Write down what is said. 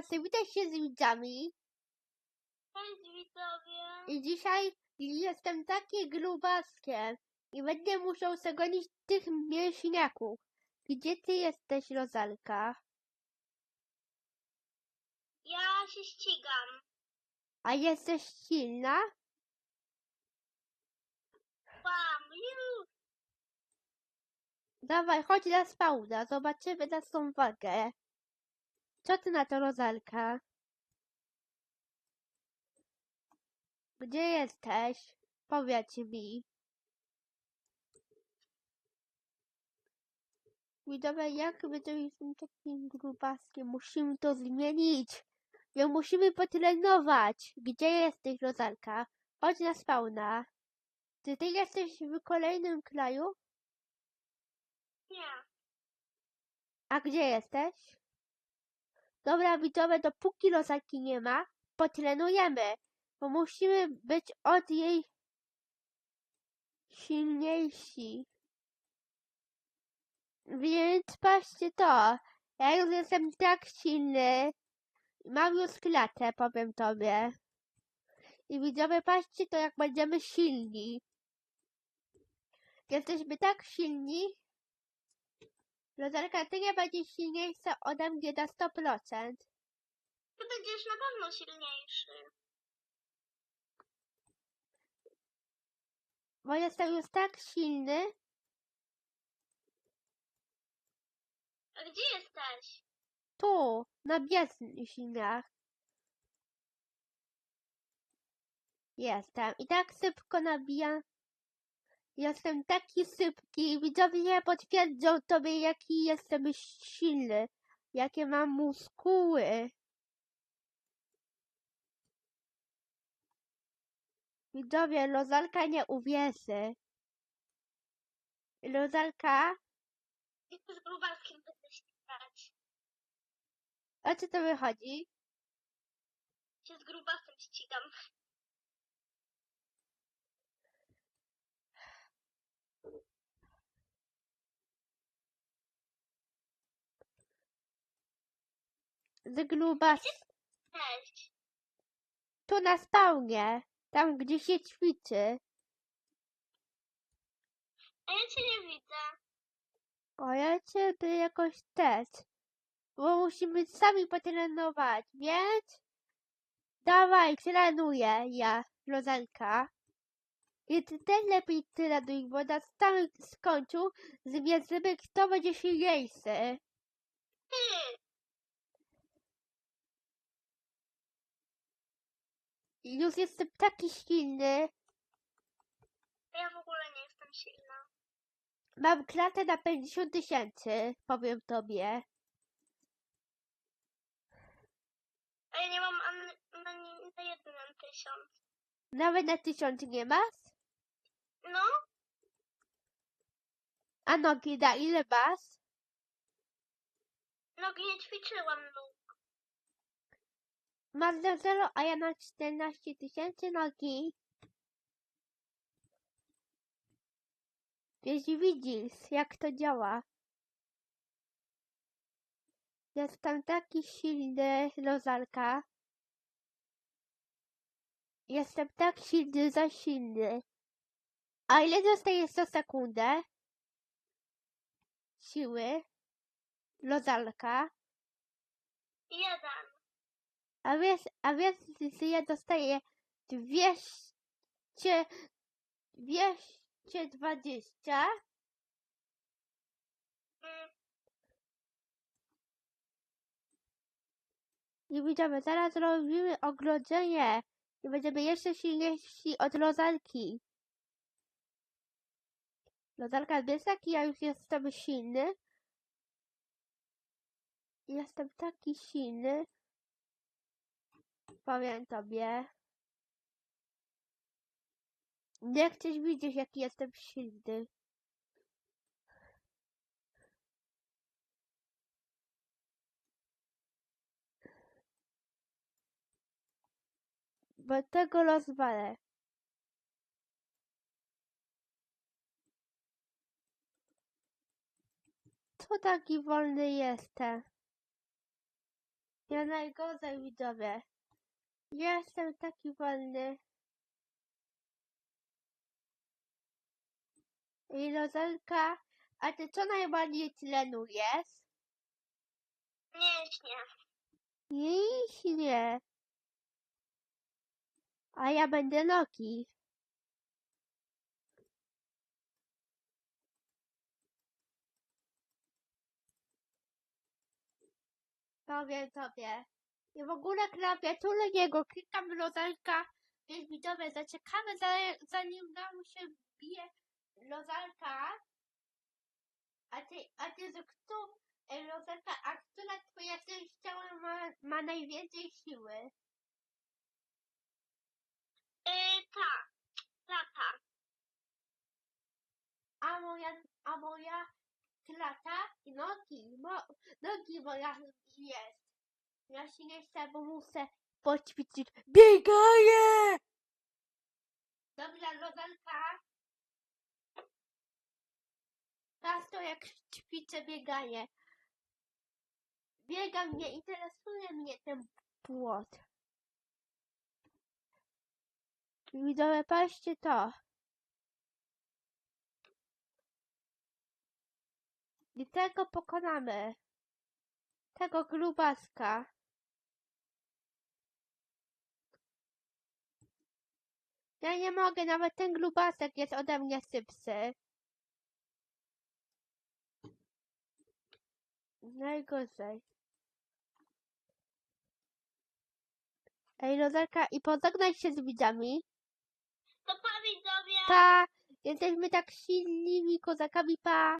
klasy, witaj się z widzami. Cześć widzowie. I dzisiaj jestem takie grubaskiem i będę musiał zagonić tych mięśniaków. Gdzie ty jesteś, Rozalka? Ja się ścigam. A jesteś silna? Bam, ju. Dawaj, chodź na spawna, zobaczymy na tą wagę. Co ty na to, Rozalka? Gdzie jesteś? Powiedz mi. Widzowie, jak my to jestem takim grubaskiem, musimy to zmienić. My musimy potrenować. Gdzie jesteś, Rozalka? Chodź na spawna. Czy ty jesteś w kolejnym kraju? Nie. A gdzie jesteś? Dobra, widzowie, dopóki Rozalki nie ma, potrenujemy, bo musimy być od jej silniejsi. Więc patrzcie to, ja już jestem tak silny, mam już klatę, powiem tobie. I widzowie, patrzcie to, jak będziemy silni. Jesteśmy tak silni, Rozalka, ty nie będziesz silniejsza ode mnie na 100%. Ty będziesz na pewno silniejszy. Bo jestem już tak silny, A gdzie jesteś? tu, na bieżniach. Jestem i tak szybko nabijam. Jestem taki szybki. Widzowie nie potwierdzą tobie, jaki jestem silny. Jakie mam muskuły. Widzowie, Rozalka nie uwierzy. Rozalka, Ty z grubaskiem będę ścigać. o co to wychodzi? Się z grubasem ścigam. Z grubas. Cześć. Tu na spawnie. Tam, gdzie się ćwiczy. A ja cię nie widzę. O, ja jakoś też. Bo musimy sami potrenować, więc... Dawaj, trenuję ja, Rozalka. I ty też lepiej trenuj, bo na samym skońcu zmierzymy, kto będzie silniejszy. Ty. Już jestem taki silny. Ja w ogóle nie jestem silna. Mam klatę na 50 tysięcy, powiem tobie. A ja nie mam ani, ani na jeden tysiąc. Nawet na tysiąc nie masz? No, A nogi na ile masz? nogi nie ćwiczyłam nóg. Masz na zero, a ja na 14 tysięcy nogi. Więc widzisz, jak to działa. Jestem taki silny, Rozalka. Jestem tak silny, za silny. A ile dostajesz co sekundę? Siły. Rozalka. Jeden. A wiesz, a że ja dostaję 200, 220? Mm, I widzimy, zaraz robimy ogrodzenie i będziemy jeszcze silniejsi od Rozalki. Rozalka, wiesz jaki ja już jestem silny? Jestem taki silny. Powiem tobie. Nie chcesz widzieć, jaki jestem silny. Bo tego rozwalę. Co taki wolny jestem? Ja najgorzej widzowie. Jestem taki wolny. I Rozelka, a ty co najbardziej trenujesz? Mięśnie. Mięśnie. A ja będę nogi. Powiem tobie. I w ogóle klawiaturę jego klikam rozalka, więc widzowie zaczekamy za- zanim nam się wbije rozalka. A ty, a ty, którą, e, rozalka, a która twoja ciała ma, ma najwięcej siły? Yy, ta. Ta, ta. A moja, a moja klata i nogi, mo, nogi moja jest. Ja się nie chcę, bo muszę poćwiczyć. Biegaję! Dobra, Rozalka. Teraz to jak ćwiczę bieganie. Biegam, nie interesuje mnie ten płot. Widzowie, patrzcie to. I tego pokonamy. Tego grubaska. Ja nie mogę, nawet ten grubasek jest ode mnie szybszy. Najgorzej. Ej, Rozalka, i pożegnaj się z widzami. To pa widzowie. Pa! Jesteśmy tak silnymi kozakami, pa!